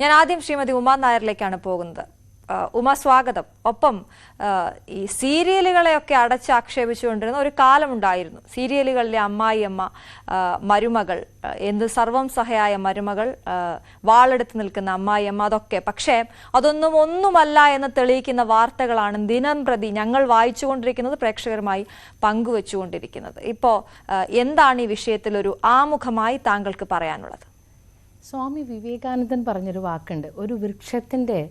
ഞാൻ ആദ്യം ശ്രീമതി ഉമാ നായരിലേക്കാണ് പോകുന്നത്. ഉമ സ്വാഗതം. ഒപ്പം ഈ സീരിയലുകളെയൊക്കെ അടച്ച് ആക്ഷേപിച്ചുകൊണ്ടിരുന്ന ഒരു കാലമുണ്ടായിരുന്നു. സീരിയലുകളിലെ അമ്മായിയമ്മ മരുമകൾ എന്ത് സർവം സഹയായ മരുമകൾ വാളെടുത്ത് നിൽക്കുന്ന അമ്മായിയമ്മ അതൊക്കെ. പക്ഷേ അതൊന്നും ഒന്നുമല്ല എന്ന് തെളിയിക്കുന്ന വാർത്തകളാണ് ദിനം പ്രതി ഞങ്ങൾ വായിച്ചുകൊണ്ടിരിക്കുന്നത് പ്രേക്ഷകരുമായി പങ്കുവെച്ചുകൊണ്ടിരിക്കുന്നത്. ഇപ്പോൾ എന്താണ് ഈ വിഷയത്തിൽ ഒരു ആമുഖമായി താങ്കൾക്ക് പറയാനുള്ളത്? സ്വാമി വിവേകാനന്ദൻ പറഞ്ഞൊരു വാക്കുണ്ട്. ഒരു വൃക്ഷത്തിന്റെ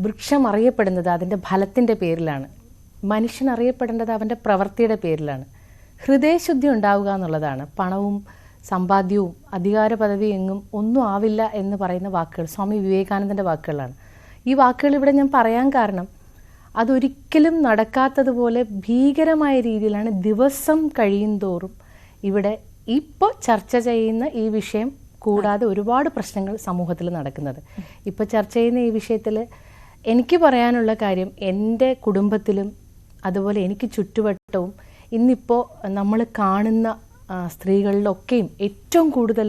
വൃക്ഷം അറിയപ്പെടുന്നത് അതിന്റെ ഫലത്തിന്റെ പേരിലാണ്. മനുഷ്യൻ അറിയപ്പെടേണ്ടത് അവന്റെ പ്രവൃത്തിയുടെ പേരിലാണ്. ഹൃദയശുദ്ധി ഉണ്ടാവുക എന്നുള്ളതാണ്. പണവും സമ്പാദ്യവും അധികാര പദവി എങ്ങും ഒന്നും ആവില്ല എന്ന് പറയുന്ന വാക്കുകൾ സ്വാമി വിവേകാനന്ദന്റെ വാക്കുകളാണ്. ഈ വാക്കുകൾ ഇവിടെ ഞാൻ പറയാൻ കാരണം അതൊരിക്കലും നടക്കാത്തതുപോലെ ഭീകരമായ രീതിയിലാണ് ദിവസം കഴിയും തോറും ഇവിടെ ഇപ്പോൾ ചർച്ച ചെയ്യുന്ന ഈ വിഷയം കൂടാതെ ഒരുപാട് പ്രശ്നങ്ങൾ സമൂഹത്തിൽ നടക്കുന്നത്. ഇപ്പോൾ ചർച്ച ചെയ്യുന്ന ഈ വിഷയത്തിൽ എനിക്ക് പറയാനുള്ള കാര്യം എന്റെ കുടുംബത്തിലും അതുപോലെ എനിക്ക് ചുറ്റുവട്ടവും ഇന്നിപ്പോൾ നമ്മൾ കാണുന്ന സ്ത്രീകളിലൊക്കെയും ഏറ്റവും കൂടുതൽ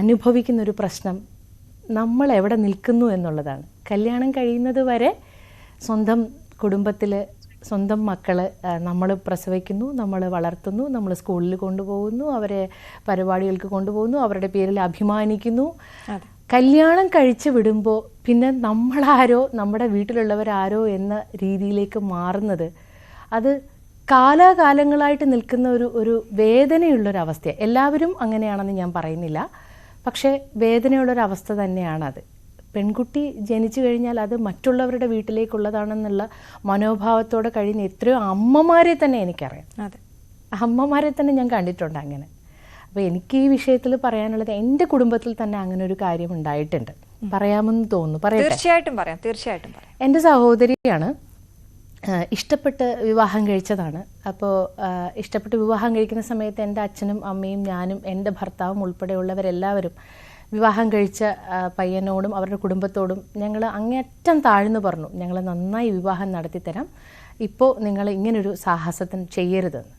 അനുഭവിക്കുന്ന ഒരു പ്രശ്നം നമ്മൾ എവിടെ നിൽക്കുന്നു എന്നുള്ളതാണ്. കല്യാണം കഴിയുന്നത് വരെ സ്വന്തം കുടുംബത്തിൽ സ്വന്തം മക്കൾ നമ്മൾ പ്രസവിക്കുന്നു നമ്മൾ വളർത്തുന്നു നമ്മൾ സ്കൂളിൽ കൊണ്ടുപോകുന്നു അവരെ പരിപാടികൾക്ക് കൊണ്ടുപോകുന്നു അവരുടെ പേരിൽ അഭിമാനിക്കുന്നു. കല്യാണം കഴിച്ചു വിടുമ്പോൾ പിന്നെ നമ്മളാരോ നമ്മുടെ വീട്ടിലുള്ളവരാരോ എന്ന രീതിയിലേക്ക് മാറുന്നത് അത് കാലാകാലങ്ങളായിട്ട് നിൽക്കുന്ന ഒരു ഒരു വേദനയുള്ളൊരവസ്ഥയാണ് എല്ലാവരും അങ്ങനെയാണെന്ന് ഞാൻ പറയുന്നില്ല. പക്ഷേ വേദനയുള്ളൊരവസ്ഥ തന്നെയാണത്. പെൺകുട്ടി ജനിച്ചു കഴിഞ്ഞാൽ അത് മറ്റുള്ളവരുടെ വീട്ടിലേക്കുള്ളതാണെന്നുള്ള മനോഭാവത്തോടെ കഴിയുന്ന എത്രയോ അമ്മമാരെ തന്നെ എനിക്കറിയാം. അതെ. അമ്മമാരെ തന്നെ ഞാൻ കണ്ടിട്ടുണ്ട് അങ്ങനെ. അപ്പോൾ എനിക്ക് ഈ വിഷയത്തിൽ പറയാനുള്ളത് എന്റെ കുടുംബത്തിൽ തന്നെ അങ്ങനെ ഒരു കാര്യം ഉണ്ടായിട്ടുണ്ട്. പറയാമെന്ന് തോന്നുന്നു. പറയാം തീർച്ചയായിട്ടും പറയാം തീർച്ചയായിട്ടും പറയാം. എന്റെ സഹോദരിയാണ് ഇഷ്ടപ്പെട്ട് വിവാഹം കഴിച്ചതാണ്. അപ്പോൾ ഇഷ്ടപ്പെട്ട് വിവാഹം കഴിക്കുന്ന സമയത്ത് എന്റെ അച്ഛനും അമ്മയും ഞാനും എന്റെ ഭർത്താവും ഉൾപ്പെടെയുള്ളവരെല്ലാവരും വിവാഹം കഴിച്ച പയ്യനോടും അവരുടെ കുടുംബത്തോടും ഞങ്ങൾ അങ്ങേറ്റം താഴ്ന്നു പറഞ്ഞു. ഞങ്ങൾ നന്നായി വിവാഹം നടത്തിത്തരാം. ഇപ്പോൾ നിങ്ങൾ ഇങ്ങനൊരു സാഹസത്തിന് ചെയ്യരുതെന്ന്.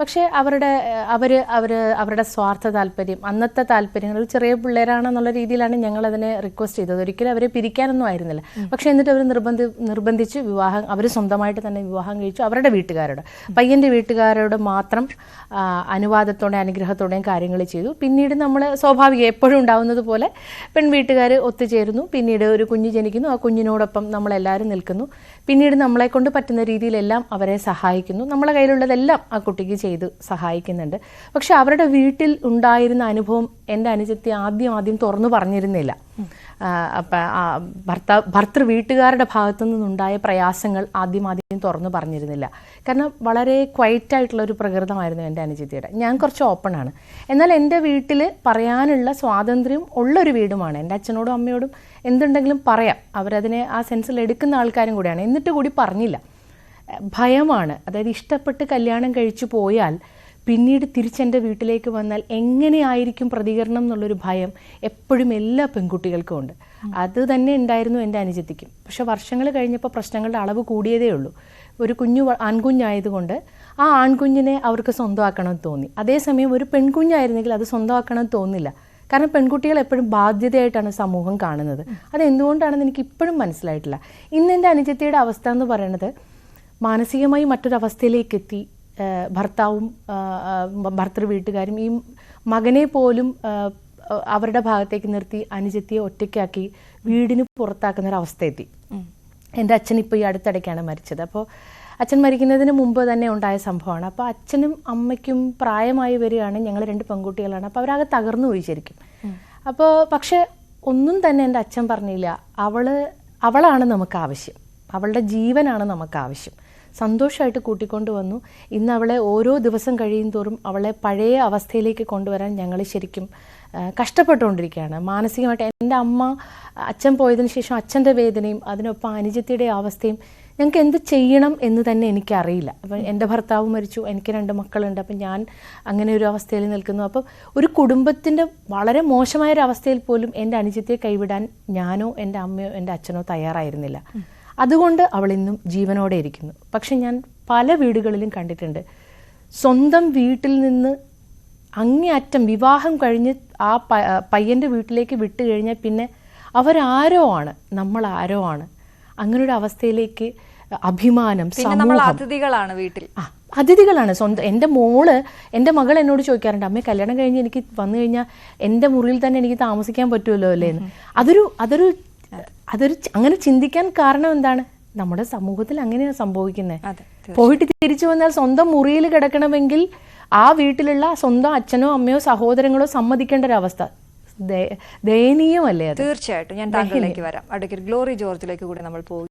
പക്ഷേ അവരുടെ അവർ അവർ അവരുടെ സ്വാർത്ഥ താല്പര്യം അന്നത്തെ താല്പര്യങ്ങൾ ചെറിയ പിള്ളേരാണെന്നുള്ള രീതിയിലാണ് ഞങ്ങൾ അതിനെ റിക്വസ്റ്റ് ചെയ്തത്. ഒരിക്കലും അവരെ പിരിക്കാനൊന്നും ആയിരുന്നില്ല. പക്ഷേ എന്നിട്ട് അവർ നിർബന്ധി നിർബന്ധിച്ച് വിവാഹം അവർ സ്വന്തമായിട്ട് തന്നെ വിവാഹം കഴിച്ചു അവരുടെ വീട്ടുകാരോട്. പയ്യന്റെ വീട്ടുകാരോട് മാത്രം അനുവാദത്തോടെ അനുഗ്രഹത്തോടെയും കാര്യങ്ങൾ ചെയ്തു. പിന്നീട് നമ്മൾ സ്വാഭാവികം എപ്പോഴും ഉണ്ടാവുന്നത് പോലെ പെൺ വീട്ടുകാർ ഒത്തുചേരുന്നു. പിന്നീട് ഒരു കുഞ്ഞ് ജനിക്കുന്നു. ആ കുഞ്ഞിനോടൊപ്പം നമ്മളെല്ലാവരും നിൽക്കുന്നു. പിന്നീട് നമ്മളെ കൊണ്ട് പറ്റുന്ന രീതിയിലെല്ലാം അവരെ സഹായിക്കുന്നു. നമ്മളെ കയ്യിലുള്ളതെല്ലാം ആ കുട്ടിക്ക് ചെയ്ത് സഹായിക്കുന്നുണ്ട്. പക്ഷെ അവരുടെ വീട്ടിൽ ഉണ്ടായിരുന്ന അനുഭവം എന്റെ അനുജത്തി ആദ്യം ആദ്യം തുറന്നു പറഞ്ഞിരുന്നില്ല. അപ്പം ഭർത്താവ് ഭർത്തൃ വീട്ടുകാരുടെ ഭാഗത്തു നിന്നുണ്ടായ പ്രയാസങ്ങൾ ആദ്യം ആദ്യം തുറന്നു പറഞ്ഞിരുന്നില്ല. കാരണം വളരെ ക്വൈറ്റ് ആയിട്ടുള്ള ഒരു പ്രകൃതമായിരുന്നു എന്റെ അനുജിത്തിയുടെ. ഞാൻ കുറച്ച് ഓപ്പൺ ആണ്. എന്നാൽ എന്റെ വീട്ടിൽ പറയാനുള്ള സ്വാതന്ത്ര്യം ഉള്ളൊരു വീടുമാണ്. എന്റെ അച്ഛനോടും അമ്മയോടും എന്തുണ്ടെങ്കിലും പറയാം. അവരതിനെ ആ സെൻസിൽ എടുക്കുന്ന ആൾക്കാരും കൂടിയാണ്. എന്നിട്ട് കൂടി പറഞ്ഞില്ല. ഭയമാണ്. അതായത് ഇഷ്ടപ്പെട്ട് കല്യാണം കഴിച്ചു പോയാൽ പിന്നീട് തിരിച്ചെന്റെ വീട്ടിലേക്ക് വന്നാൽ എങ്ങനെയായിരിക്കും പ്രതികരണം എന്നുള്ളൊരു ഭയം എപ്പോഴും എല്ലാ പെൺകുട്ടികൾക്കും ഉണ്ട്. അത് തന്നെ ഉണ്ടായിരുന്നു എന്റെ അനുജത്തിക്കും. പക്ഷെ വർഷങ്ങൾ കഴിഞ്ഞപ്പോൾ പ്രശ്നങ്ങളുടെ അളവ് കൂടിയതേ ഉള്ളൂ. ഒരു കുഞ്ഞു ആൺകുഞ്ഞായതുകൊണ്ട് ആ ആൺകുഞ്ഞിനെ അവർക്ക് സ്വന്തമാക്കണമെന്ന് തോന്നി. അതേസമയം ഒരു പെൺകുഞ്ഞായിരുന്നെങ്കിൽ അത് സ്വന്തമാക്കണമെന്ന് തോന്നില്ല. കാരണം പെൺകുട്ടികൾ എപ്പോഴും ബാധ്യതയായിട്ടാണ് സമൂഹം കാണുന്നത്. അത് എന്തുകൊണ്ടാണെന്ന് എനിക്ക് ഇപ്പോഴും മനസ്സിലായിട്ടില്ല. ഇന്ന് എന്റെ അനുജത്തിയുടെ അവസ്ഥ എന്ന് പറയുന്നത് മാനസികമായി മറ്റൊരവസ്ഥയിലേക്ക് എത്തി ഭർത്താവും ഭർത്തൃ വീട്ടുകാരും ഈ മകനെ പോലും അവരുടെ ഭാഗത്തേക്ക് നിർത്തി അനുജത്തിയെ ഒറ്റയ്ക്കാക്കി വീടിന് പുറത്താക്കുന്ന ഒരു അവസ്ഥ എത്തി എന്റെ അച്ഛൻ ഇപ്പോൾ ഈ അടുത്തിടയ്ക്കാണ് മരിച്ചത്. അപ്പോൾ അച്ഛൻ മരിക്കുന്നതിന് മുമ്പ് തന്നെ ഉണ്ടായ സംഭവമാണ്. അപ്പോൾ അച്ഛനും അമ്മയ്ക്കും പ്രായമായി വരികയാണ് ഞങ്ങൾ രണ്ട് പെൺകുട്ടികളാണ്. അപ്പോൾ അവരാകെ തകർന്നു പോയി ശരിക്കും. അപ്പോൾ പക്ഷെ ഒന്നും തന്നെ എന്റെ അച്ഛൻ പറഞ്ഞില്ല. അവൾ അവളാണ് നമുക്ക് ആവശ്യം. അവളുടെ ജീവനാണ് നമുക്ക് ആവശ്യം. സന്തോഷമായിട്ട് കൂട്ടിക്കൊണ്ട് വന്നു. ഇന്ന് അവളെ ഓരോ ദിവസം കഴിയും തോറും അവളെ പഴയ അവസ്ഥയിലേക്ക് കൊണ്ടുവരാൻ ഞങ്ങൾ ശരിക്കും കഷ്ടപ്പെട്ടുകൊണ്ടിരിക്കുകയാണ്. മാനസികമായിട്ട് എന്റെ അമ്മ അച്ഛൻ പോയതിന് ശേഷം അച്ഛന്റെ വേദനയും അതിനൊപ്പം അനുജത്തിയുടെ അവസ്ഥയും ഞങ്ങൾക്ക് എന്ത് ചെയ്യണം എന്ന് തന്നെ എനിക്കറിയില്ല. അപ്പം എന്റെ ഭർത്താവ് മരിച്ചു എനിക്ക് രണ്ട് മക്കളുണ്ട് അപ്പം ഞാൻ അങ്ങനെ ഒരു അവസ്ഥയിൽ നിൽക്കുന്നു. അപ്പം ഒരു കുടുംബത്തിന്റെ വളരെ മോശമായ ഒരു അവസ്ഥയിൽ പോലും എന്റെ അനുജത്തെ കൈവിടാൻ ഞാനോ എന്റെ അമ്മയോ എന്റെ അച്ഛനോ തയ്യാറായിരുന്നില്ല. അതുകൊണ്ട് അവൾ ഇന്നും ജീവനോടെ ഇരിക്കുന്നു. പക്ഷെ ഞാൻ പല വീടുകളിലും കണ്ടിട്ടുണ്ട്. സ്വന്തം വീട്ടിൽ നിന്ന് അങ്ങേയറ്റം വിവാഹം കഴിഞ്ഞ് ആ പയ്യന്റെ പയ്യന്റെ വീട്ടിലേക്ക് വിട്ടു കഴിഞ്ഞാൽ പിന്നെ അവരാരോ ആണ്? നമ്മൾ ആരോ ആണ്? അങ്ങനൊരു അവസ്ഥയിലേക്ക് അഭിമാനം അതിഥികളാണ് വീട്ടിൽ. ആ അതിഥികളാണ്. സ്വന്തം എന്റെ മോൾ എന്റെ മകൾ എന്നോട് ചോദിക്കാറുണ്ട് അമ്മേ കല്യാണം കഴിഞ്ഞ് എനിക്ക് വന്നു കഴിഞ്ഞാൽ എന്റെ മുറിയിൽ തന്നെ എനിക്ക് താമസിക്കാൻ പറ്റുമല്ലോ അല്ലേ? എന്ന്. അതൊരു അതൊരു അതൊരു അങ്ങനെ ചിന്തിക്കാൻ കാരണം എന്താണ്? നമ്മുടെ സമൂഹത്തിൽ അങ്ങനെയാണ് സംഭവിക്കുന്നത് പോയിട്ട് തിരിച്ചു വന്നാൽ സ്വന്തം മുറിയിൽ കിടക്കണമെങ്കിൽ ആ വീട്ടിലുള്ള സ്വന്തം അച്ഛനോ അമ്മയോ സഹോദരങ്ങളോ സമ്മതിക്കേണ്ട ഒരു അവസ്ഥ ദയ- ദയനീയമല്ലേ തീർച്ചയായിട്ടും. ഞാൻ താങ്കളിലേക്ക് വരാം. അഡ്വക്കേറ്റ് ഗ്ലോറി ജോർജിലേക്ക് കൂടി നമ്മൾ പോകും